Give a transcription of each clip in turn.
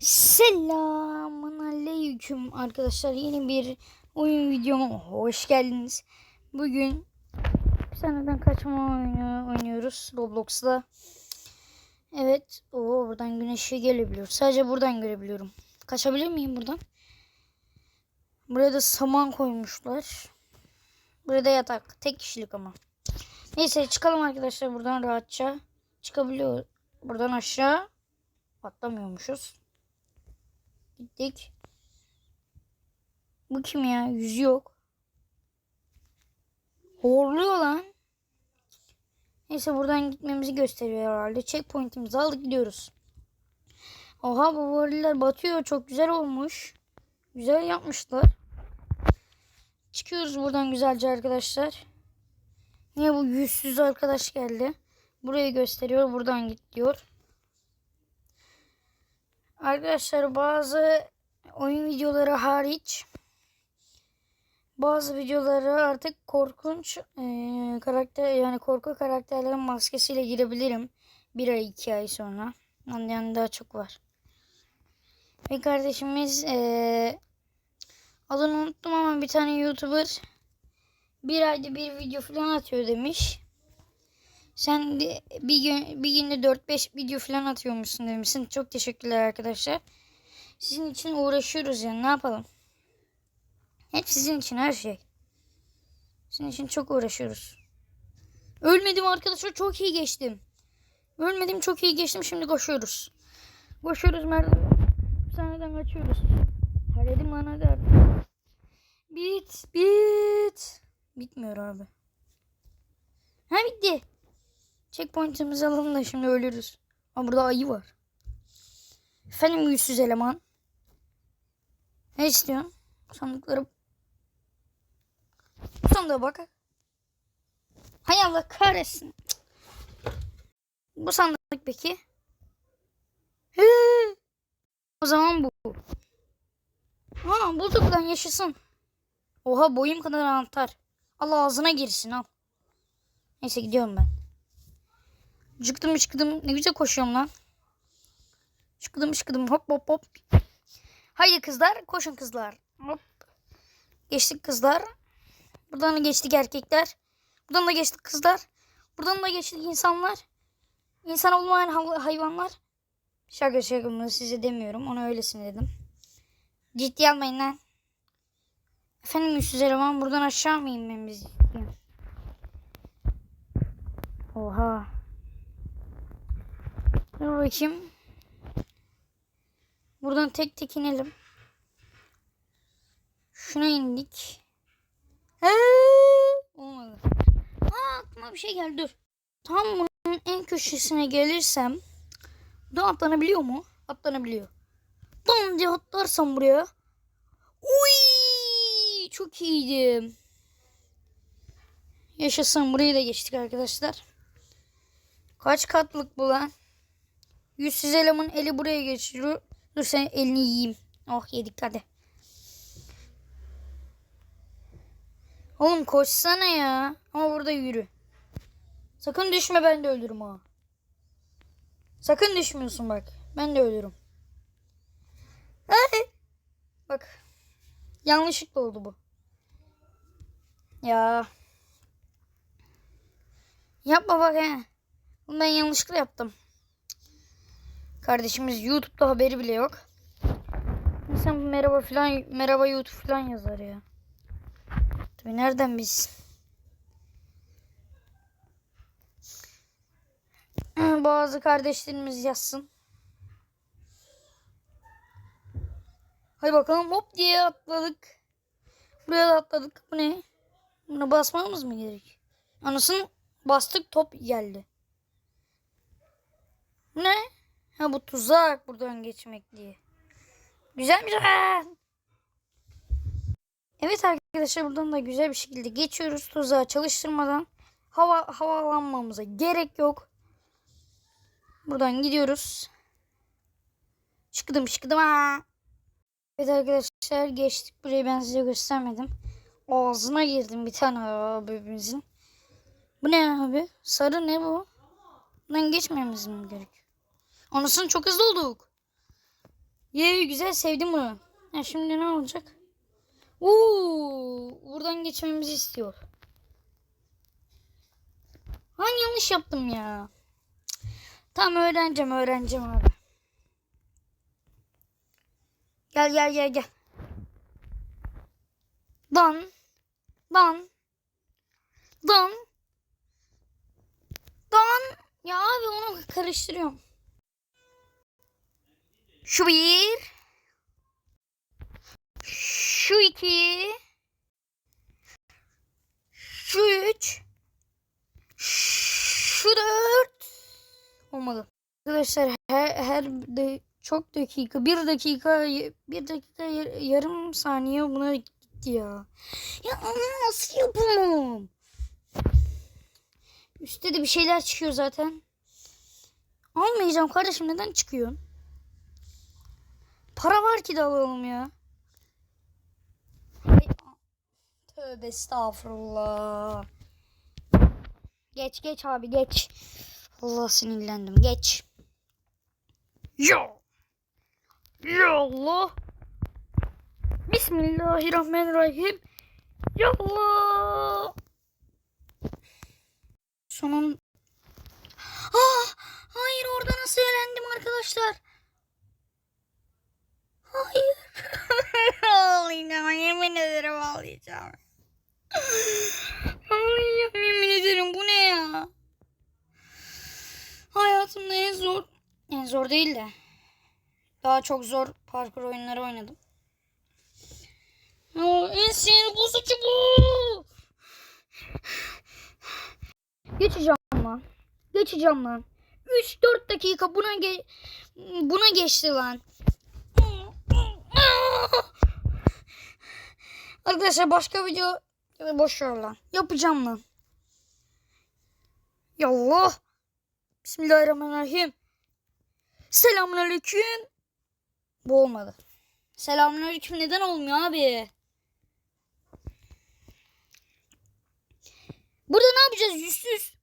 Selamun aleyküm arkadaşlar. Yeni bir oyun videoma hoş geldiniz. Bugün hapishaneden kaçma oyunu oynuyoruz Roblox'ta. Evet. Oo, buradan güneşi gelebiliyor. Sadece buradan görebiliyorum. Kaçabilir miyim buradan? Buraya da saman koymuşlar. Burada yatak. Tek kişilik ama. Neyse çıkalım arkadaşlar buradan rahatça. Çıkabiliyor. Buradan aşağı atlamıyormuşuz. Gittik. Bu kim ya? Yüzü yok. Horluyor lan. Neyse buradan gitmemizi gösteriyor herhalde. Checkpoint'imizi aldık gidiyoruz. Oha bu variller batıyor. Çok güzel olmuş. Güzel yapmışlar. Çıkıyoruz buradan güzelce arkadaşlar. Niye bu yüzsüz arkadaş geldi? Burayı gösteriyor. Buradan git diyor. Arkadaşlar bazı oyun videoları hariç bazı videoları artık korkunç eee, karakter yani korku karakterlerin maskesiyle girebilirim. Bir ay iki ay sonra. Yani daha çok var. Bir kardeşimiz eee adını unuttum ama bir tane YouTuber bir ayda bir video falan atıyor demiş. Sen bir gün bir günde 4-5 video falan atıyormuşsun demişsin. Çok teşekkürler arkadaşlar. Sizin için uğraşıyoruz yani ne yapalım? Hep sizin için her şey. Sizin için çok uğraşıyoruz. Ölmedim arkadaşlar çok iyi geçtim. Ölmedim çok iyi geçtim şimdi koşuyoruz. Koşuyoruz merdiven. Hapishaneden kaçıyoruz. Terledim lan hadi artık. Bit bit. Bitmiyor abi. Ha bitti. Checkpoint'imizi alalım da şimdi ölürüz. Ama burada ayı var. Efendim yüzsüz eleman. Ne istiyorsun? Sandıkları... Sandığa bak. Hay Allah kahretsin. Bu sandık peki? O zaman bu. Ha bulduk lan yaşasın. Oha boyum kadar anahtar. Al ağzına girsin al. Neyse gidiyorum ben. Çıktım çıktım. Ne güzel koşuyorum lan. Çıktım çıktım hop hop hop. Haydi kızlar koşun kızlar. Hop. Geçtik kızlar. Buradan da geçtik erkekler. Buradan da geçtik kızlar. Buradan da geçtik insanlar. İnsan olmayan hay- hayvanlar. Şaka şaka bunu size demiyorum. Ona öylesine dedim. Ciddi almayın lan. Efendim yüzsüz eleman buradan aşağı mı inmemiz? Oha. Dur bakayım. Buradan tek tek inelim. Şuna indik. He, olmadı. Aa, aklıma bir şey geldi dur. Tam bunun en köşesine gelirsem buradan atlanabiliyor mu? Atlanabiliyor. Bam diye atlarsam buraya. Uy, çok iyiydim. Yaşasın burayı da geçtik arkadaşlar. Kaç katlık bu lan? Yüzsüz elemanın eli buraya geçiyor. Dur sen elini yiyeyim. Oh yedik hadi. Oğlum koşsana ya. Ama burada yürü. Sakın düşme ben de ölürüm ha. Sakın düşmüyorsun bak. Ben de ölürüm. Ay. Bak. Yanlışlıkla oldu bu. Ya. Yapma bak he. Bunu ben yanlışlıkla yaptım. Kardeşimiz YouTube'da haberi bile yok. İnsan merhaba falan merhaba YouTube falan yazar ya. Tabii nereden biz? Bazı kardeşlerimiz yazsın. Hadi bakalım hop diye atladık. Buraya da atladık. Bu ne? Buna basmamız mı gerek? Anasını bastık top geldi. Ne? Ha bu tuzak buradan geçmek diye. Güzelmiş ha. Evet arkadaşlar buradan da güzel bir şekilde geçiyoruz tuzağı çalıştırmadan. Hava havalanmamıza gerek yok. Buradan gidiyoruz. Şıkıdım şıkıdım ha. Evet arkadaşlar geçtik burayı ben size göstermedim. Ağzına girdim bir tane abimizin. Bu ne abi? Sarı ne bu? Bundan geçmemiz mi gerekiyor? Anasını çok hızlı olduk. Ye güzel sevdim bunu. Ya şimdi ne olacak? Uuu, buradan geçmemizi istiyor. Hani yanlış yaptım ya. Tamam öğreneceğim öğreneceğim abi. Gel gel gel gel. Dan. Dan. Dan. Dan. Ya abi onu karıştırıyorum. Şu bir. Şu iki. Şu üç. Şu dört. Olmadı. Arkadaşlar her, her de çok dakika bir dakika bir dakika yar- yarım saniye buna gitti ya. Ya nasıl yapamam? Üstte de bir şeyler çıkıyor zaten. Almayacağım kardeşim neden çıkıyorsun? Para var ki de alalım ya. Tövbe estağfurullah. Geç geç abi geç. Allah sinirlendim geç. Ya. Ya Allah. Bismillahirrahmanirrahim. Ya Allah. Sonun. Ah, hayır orada nasıl eğlendim arkadaşlar. Hayır. ağlayacağım. Yemin ederim ağlayacağım. Ağlayacağım yemin ederim. Bu ne ya? Hayatımda en zor. En zor değil de. Daha çok zor parkur oyunları oynadım. Ya, en sinir bozucu bu. Geçeceğim lan. Geçeceğim lan. 3-4 dakika buna ge buna geçti lan. Arkadaşlar başka video boş ver lan. Yapacağım lan. Yallah. Bismillahirrahmanirrahim. Selamünaleyküm. Bu olmadı. Selamünaleyküm neden olmuyor abi? Burada ne yapacağız yüzsüz?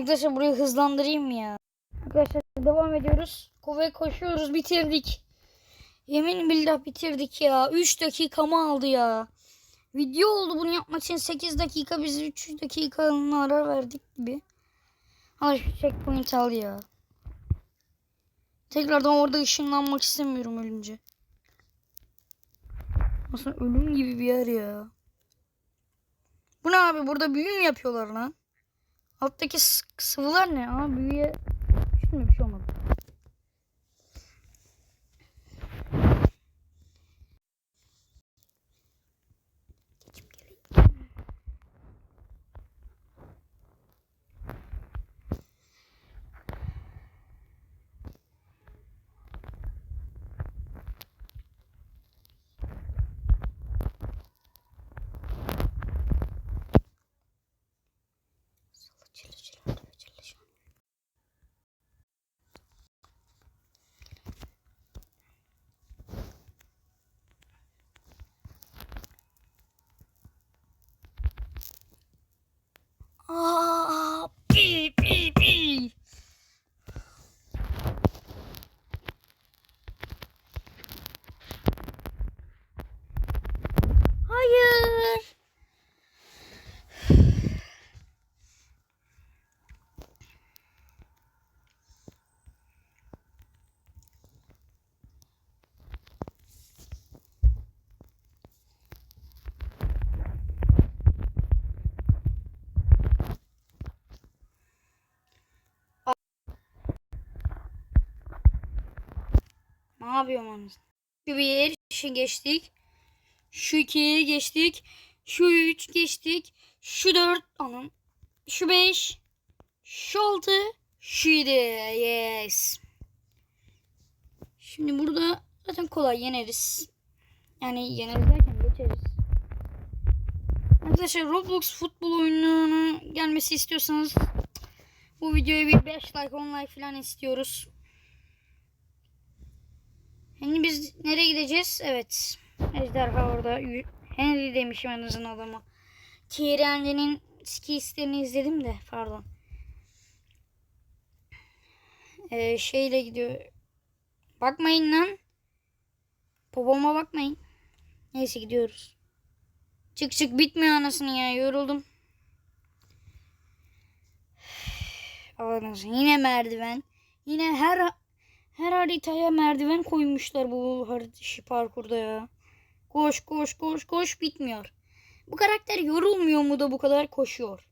Arkadaşlar burayı hızlandırayım ya? Arkadaşlar devam ediyoruz. Kovaya koşuyoruz bitirdik. Yemin billah bitirdik ya. 3 dakikamı aldı ya. Video oldu bunu yapmak için 8 dakika biz 3 dakikanın ara verdik gibi. Al şu checkpoint al ya. Tekrardan orada ışınlanmak istemiyorum ölünce. Aslında ölüm gibi bir yer ya. Bu ne abi burada büyü mü yapıyorlar lan? Alttaki sıvılar ne? Aa büyüye şimdi bir şey olmadı. Yapıyorum anasını? Şu bir, şu geçtik. Şu ikiye geçtik. Şu üç geçtik. Şu dört, anam. Şu beş. Şaltı. Şidi. Yes. Şimdi burada zaten kolay yeneriz. Yani yeneriz derken geçeriz. Arkadaşlar Roblox futbol oyununun gelmesi istiyorsanız bu videoya bir 5 like 10 like falan istiyoruz. Şimdi biz nereye gideceğiz? Evet. Ejderha orada. Henry demişim en azından adama. Thierry Henry'nin skislerini izledim de pardon. Ee, şeyle gidiyor. Bakmayın lan. Popoma bakmayın. Neyse gidiyoruz. Çık çık bitmiyor anasını ya yoruldum. Anasını yine merdiven. Yine her her haritaya merdiven koymuşlar bu harita parkurda ya. Koş koş koş koş bitmiyor. Bu karakter yorulmuyor mu da bu kadar koşuyor?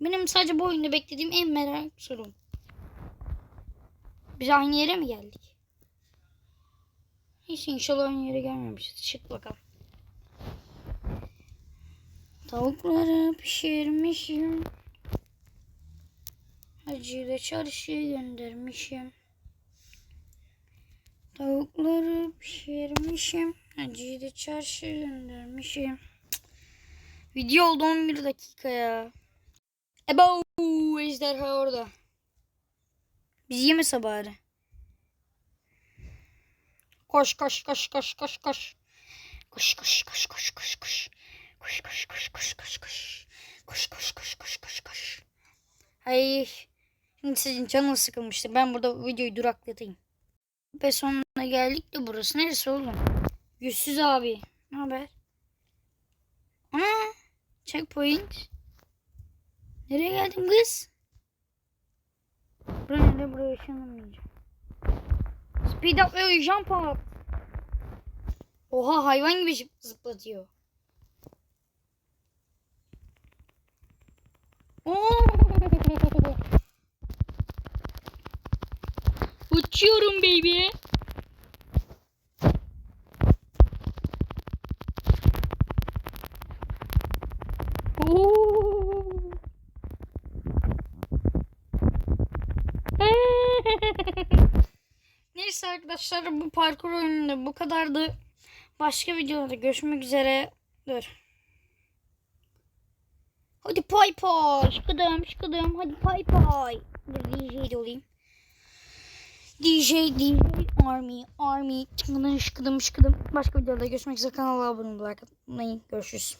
Benim sadece bu oyunda beklediğim en merak sorum. Biz aynı yere mi geldik? Hiç inşallah aynı yere gelmemişiz. Çık bakalım. Tavukları pişirmişim. Hacıyı da çarşıya göndermişim. Tavukları pişirmişim. Hacıyı da çarşıya göndermişim. Video oldu 11 dakika ya. Ebo ejderha orada. Biz yemese bari. Koş koş koş koş koş koş. Koş koş koş koş koş koş. Koş koş koş koş koş koş. Koş koş koş koş koş koş. Ay. Şimdi sizin canınız sıkılmıştır. Ben burada videoyu duraklatayım. Ve sonuna geldik de burası neresi oğlum? Yüzsüz abi. Ne haber? Ana. Checkpoint. Nereye geldin kız? Buraya nereye buraya ışınlamayacağım. Speed up ve jump up. Oha hayvan gibi zıp- zıplatıyor. Oo. Uçuyorum baby. Neyse arkadaşlar bu parkur oyununda bu kadardı. Başka videolarda görüşmek üzere. Dur. Hadi pay pay. Şıkıdım şıkıdım. Hadi pay pay. Dur DJ olayım. DJ DJ Army Army. Şıkıdım şıkıdım şıkıdım. Başka videoda görüşmek üzere. Kanala abone olmayı. Görüşürüz.